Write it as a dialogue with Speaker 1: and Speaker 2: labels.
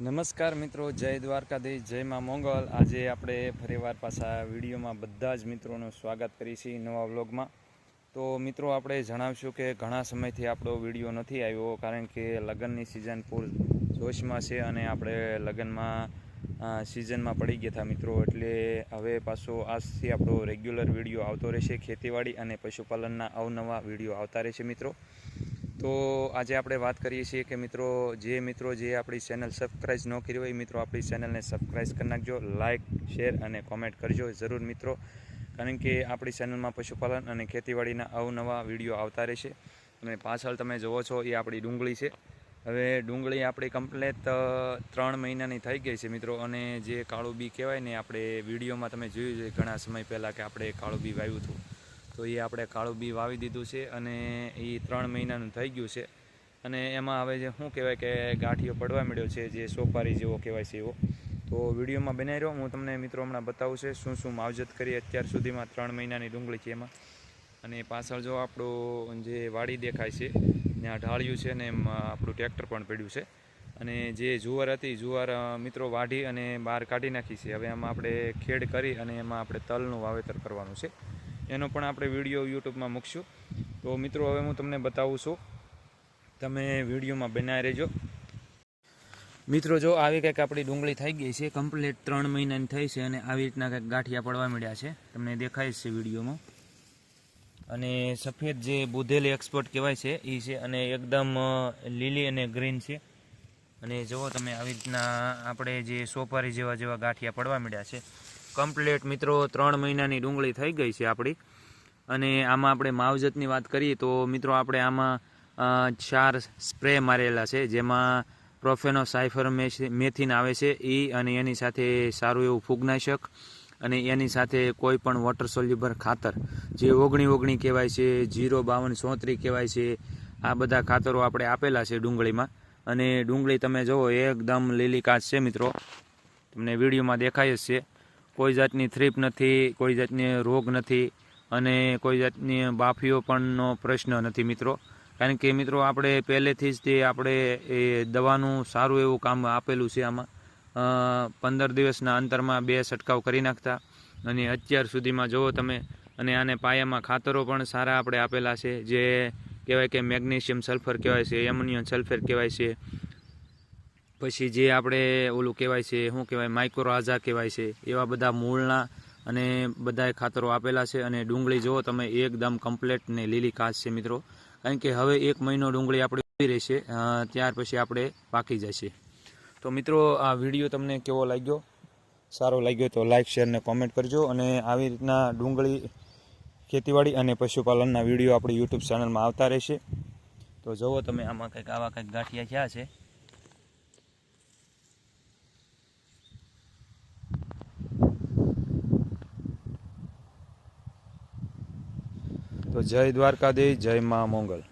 Speaker 1: નમસ્કાર મિત્રો, જય દ્વારકાધીશ, જય માં મોંગલ. આજે આપણે ફરીવાર પાછા વિડીયોમાં બધા જ મિત્રોનું સ્વાગત કરીએ છીએ નવા વ્લોગમાં. તો મિત્રો, આપણે જણાવશું કે ઘણા સમયથી આપણો વીડિયો નથી આવ્યો, કારણ કે લગ્નની સિઝન ફૂલ જોશમાં છે અને આપણે લગ્નમાં સિઝનમાં પડી ગયા હતા મિત્રો. એટલે હવે પાછો આજથી આપણો રેગ્યુલર વીડિયો આવતો રહેશે ખેતીવાડી અને પશુપાલનના અવનવા વીડિયો આવતા રહેશે મિત્રો. તો આજે આપણે વાત કરીએ છીએ કે મિત્રો, જે મિત્રો જે આપણી ચેનલ સબસ્ક્રાઈબ ન કરી હોય મિત્રો આપણી ચેનલને સબસ્ક્રાઈબ કરી નાખજો લાઇક શેર અને કોમેન્ટ કરજો જરૂર મિત્રો. કારણ કે આપણી ચેનલમાં પશુપાલન અને ખેતીવાડીના અવનવા વીડિયો આવતા રહેશે. અને પાછળ તમે જુઓ છો, એ આપણી ડુંગળી છે. હવે ડુંગળી આપણી કમ્પ્લેટ ત્રણ મહિનાની થઈ ગઈ છે મિત્રો. અને જે કાળું બી કહેવાય ને, આપણે વિડીયોમાં તમે જોયું છે ઘણા સમય પહેલાં કે આપણે કાળું બી વાવ્યું હતું. તો એ આપણે કાળું બી વાવી દીધું છે અને એ ત્રણ મહિનાનું થઈ ગયું છે. અને એમાં હવે જે શું કહેવાય કે ગાંઠિયો પડવા મળ્યો છે, જે સોપારી જેવો કહેવાય છે એવો. તો વિડીયોમાં બનાવી રહ્યો, હું તમને મિત્રો હમણાં બતાવું છે શું શું માવજત કરી અત્યાર સુધીમાં ત્રણ મહિનાની ડુંગળી છે એમાં. અને પાછળ જો આપણું જે વાડી દેખાય છે, ત્યાં ઢાળ્યું છે ને એમાં આપણું ટ્રેક્ટર પણ પડ્યું છે. અને જે જુવાર હતી, જુવાર મિત્રો વાઢી અને બહાર કાઢી નાખી છે. હવે એમાં આપણે ખેડ કરી અને એમાં આપણે તલનું વાવેતર કરવાનું છે. એનો પણ આપણે વીડિયો યુટ્યુબમાં મૂકશું. તો મિત્રો, હવે હું તમને બતાવું છું. તમે વિડીયોમાં બનાવી રહેજો. મિત્રો, જો આવી કંઈક આપણી ડુંગળી થઈ ગઈ છે કમ્પ્લીટ ત્રણ મહિનાની થઈ છે અને આવી રીતના કંઈક ગાંઠિયા પડવા મળ્યા છે. તમને દેખાય છે વિડીયોમાં. અને સફેદ જે બુધેલી એક્સપોર્ટ કહેવાય છે એ છે અને એકદમ લીલી અને ગ્રીન છે. અને જુઓ તમે આવી રીતના આપણે જે સોપારી જેવા જેવા ગાંઠિયા પડવા મળ્યા છે. કમ્પ્લીટ મિત્રો, ત્રણ મહિનાની ડુંગળી થઈ ગઈ છે આપણી. અને આમાં આપણે માવજતની વાત કરીએ તો મિત્રો, આપણે આમાં ચાર સ્પ્રે મારેલા છે, જેમાં પ્રોફેનો સાયફર મેથિન આવે છે એ અને એની સાથે સારું એવું ફૂગનાશક અને એની સાથે કોઈ પણ વોટર સોલ્યુબર ખાતર, જે ઓગણી ઓગણી કહેવાય છે, જીરો બાવન સોત્રી કહેવાય છે, આ બધા ખાતરો આપણે આપેલા છે ડુંગળીમાં. અને ડુંગળી તમે જુઓ, એકદમ લીલી કાચ છે મિત્રો. તમને વિડીયોમાં દેખાય જ છે. કોઈ જાતની થ્રીપ નથી, કોઈ જાતની રોગ નથી અને કોઈ જાતની બાફીઓ પણનો પ્રશ્ન નથી મિત્રો. કારણ કે મિત્રો આપણે પહેલેથી જ તે આપણે એ દવાનું સારું એવું કામ આપેલું છે આમાં. પંદર દિવસના અંતરમાં બે છંટકાવ કરી નાખતા અને અત્યાર સુધીમાં જુઓ તમે અને આને પાયામાં ખાતરો પણ સારા આપણે આપેલા છે. જે કહેવાય કે મેગ્નેશિયમ સલ્ફર કહેવાય છે, એમોનિયમ સલ્ફર કહેવાય છે પછી જે આપણે ઓલું કહેવાય છે, શું કહેવાય માઇક્રો આઝા કહેવાય છે, એવા બધા મૂળના અને બધાય ખાતરો આપેલા છે અને ડુંગળી જુઓ તમે, એકદમ કમ્પ્લેટ ને લીલી ખાસ છે મિત્રો. કારણ કે હવે એક મહિનો ડુંગળી આપણે ઊભી રહેશે ત્યાર પછી આપણે પાકી જશે તો મિત્રો, આ વીડિયો તમને કેવો લાગ્યો? સારો લાગ્યો તો લાઇક શેર ને કોમેન્ટ કરજો અને આવી રીતના ડુંગળી ખેતીવાડી અને પશુપાલનના વીડિયો આપણી યુટ્યુબ ચેનલમાં આવતા રહેશે. તો જુઓ તમે, આમાં કંઈક આવા કંઈક ગાંઠિયા થયા છે. જય દ્વારકાધીશ જય મા મોંગલ.